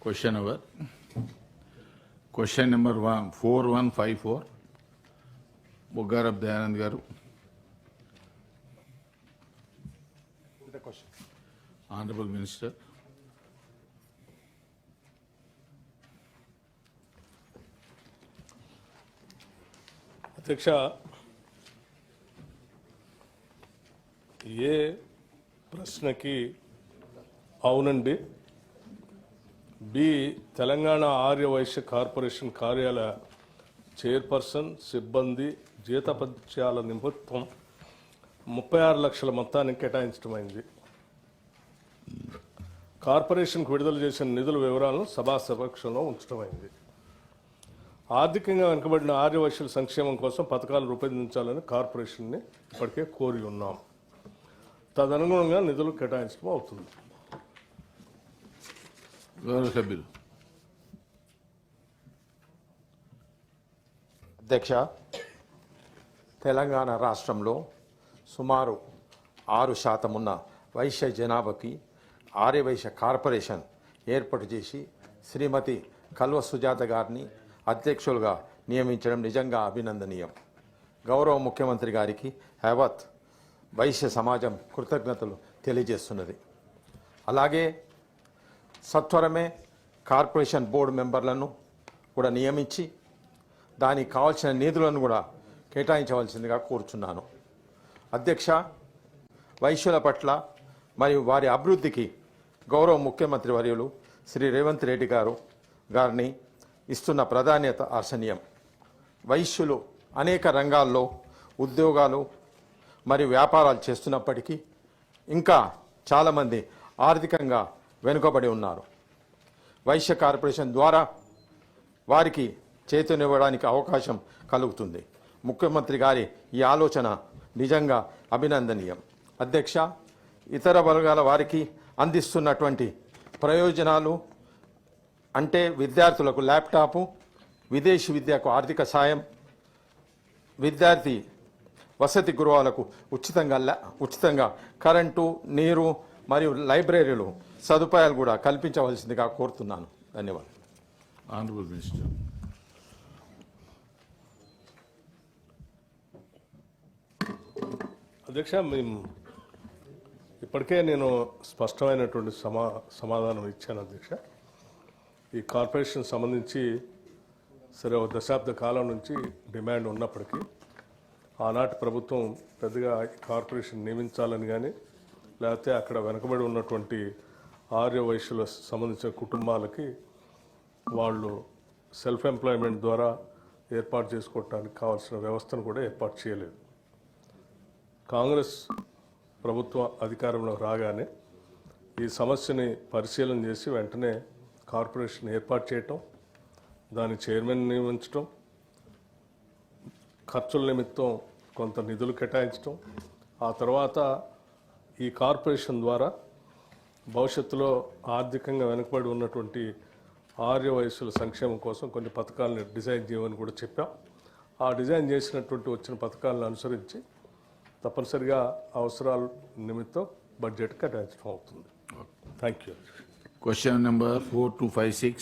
Question question number one, four one five four. Buggarab Dayanand garu. The question. Honorable Minister. అధ్యక్ష ఏ ప్రశ్నకి అవునండి B Telangana Arya Vysya corporation కార్యాలయ chairperson సిబ్బంది జీతపత్యాల నిమిత్తం ముప్పై ఆరు లక్షల మొత్తాన్ని కేటాయించడమైంది. కార్పొరేషన్కు విడుదల చేసిన నిధుల వివరాలను సభా సమక్షంలో ఉంచడమైంది. ఆర్థికంగా వెనుకబడిన ఆర్యవైశ్యుల సంక్షేమం కోసం పథకాలు రూపొందించాలని కార్పొరేషన్ని ఇప్పటికే కోరి ఉన్నాం. తదనుగుణంగా నిధులు కేటాయించడం అవుతుంది. గౌరవ సభ్యులు అధ్యక్ష తెలంగాణ రాష్ట్రంలో సుమారు ఆరు శాతం ఉన్న వైశ్య జనాభాకి ఆర్యవైశ్య కార్పొరేషన్ ఏర్పాటు చేసి శ్రీమతి కల్వ సుజాత గారిని అధ్యక్షులుగా నియమించడం నిజంగా అభినందనీయం. గౌరవ ముఖ్యమంత్రి గారికి యావత్ వైశ్య సమాజం కృతజ్ఞతలు తెలియజేస్తున్నది. అలాగే సత్వరమే కార్పొరేషన్ బోర్డు మెంబర్లను కూడా నియమించి దానికి కావాల్సిన నిధులను కూడా కేటాయించవలసిందిగా కోరుచున్నాను. అధ్యక్ష వైశ్యుల పట్ల మరియు వారి అభివృద్ధికి గౌరవ ముఖ్యమంత్రి వర్యులు శ్రీ రేవంత్ రెడ్డి గారు గారిని ఇస్తున్న ప్రాధాన్యత ఆర్షణీయం వైశ్యులు అనేక రంగాల్లో ఉద్యోగాలు మరియు వ్యాపారాలు చేస్తున్నప్పటికీ ఇంకా చాలామంది ఆర్థికంగా వెనుకబడి ఉన్నారు. వైశ్య కార్పొరేషన్ ద్వారా వారికి చేతునివ్వడానికి అవకాశం కలుగుతుంది. ముఖ్యమంత్రి గారి ఈ ఆలోచన నిజంగా అభినందనీయం. అధ్యక్ష ఇతర వర్గాల వారికి అందిస్తున్నటువంటి ప్రయోజనాలు అంటే విద్యార్థులకు ల్యాప్టాపు విదేశీ విద్యకు ఆర్థిక సాయం విద్యార్థి వసతి గృహాలకు ఉచితంగా ల్యా- ఉచితంగా కరెంటు నీరు మరియు లైబ్రరీలు సదుపాయాలు కూడా కల్పించవలసిందిగా కోరుతున్నాను. ధన్యవాదాలు. Honorable Minister. అధ్యక్ష మేము ఇప్పటికే నేను స్పష్టమైనటువంటి సమా సమాధానం ఇచ్చాను అధ్యక్ష. ఈ కార్పొరేషన్ సంబంధించి సరే ఒక దశాబ్ద కాలం నుంచి డిమాండ్ ఉన్నప్పటికీ ఆనాటి ప్రభుత్వం పెద్దగా ఈ కార్పొరేషన్ నియమించాలని కానీ లేకపోతే అక్కడ వెనకబడి ఉన్నటువంటి ఆర్య వైశ్యుల సంబంధించిన కుటుంబాలకి వాళ్ళు సెల్ఫ్ ఎంప్లాయ్మెంట్ ద్వారా ఏర్పాటు చేసుకోవటానికి కావాల్సిన వ్యవస్థను కూడా ఏర్పాటు చేయలేదు. కాంగ్రెస్ ప్రభుత్వం అధికారంలో రాగానే ఈ సమస్యని పరిశీలన చేసి వెంటనే కార్పొరేషన్ ఏర్పాటు చేయటం దాని చైర్మన్ నియమించటం ఖర్చుల నిమిత్తం కొంత నిధులు కేటాయించటం ఆ తర్వాత ఈ కార్పొరేషన్ ద్వారా భవిష్యత్తులో ఆర్థికంగా వెనుకబడి ఉన్నటువంటి ఆర్య వయస్సుల సంక్షేమం కోసం కొన్ని పథకాలను డిజైన్ చేయమని కూడా చెప్పాం. ఆ డిజైన్ చేసినటువంటి వచ్చిన పథకాలను అనుసరించి తప్పనిసరిగా అవసరాల నిమిత్తం బడ్జెట్ కేటాయించడం అవుతుంది. Thank you Question number four two five six.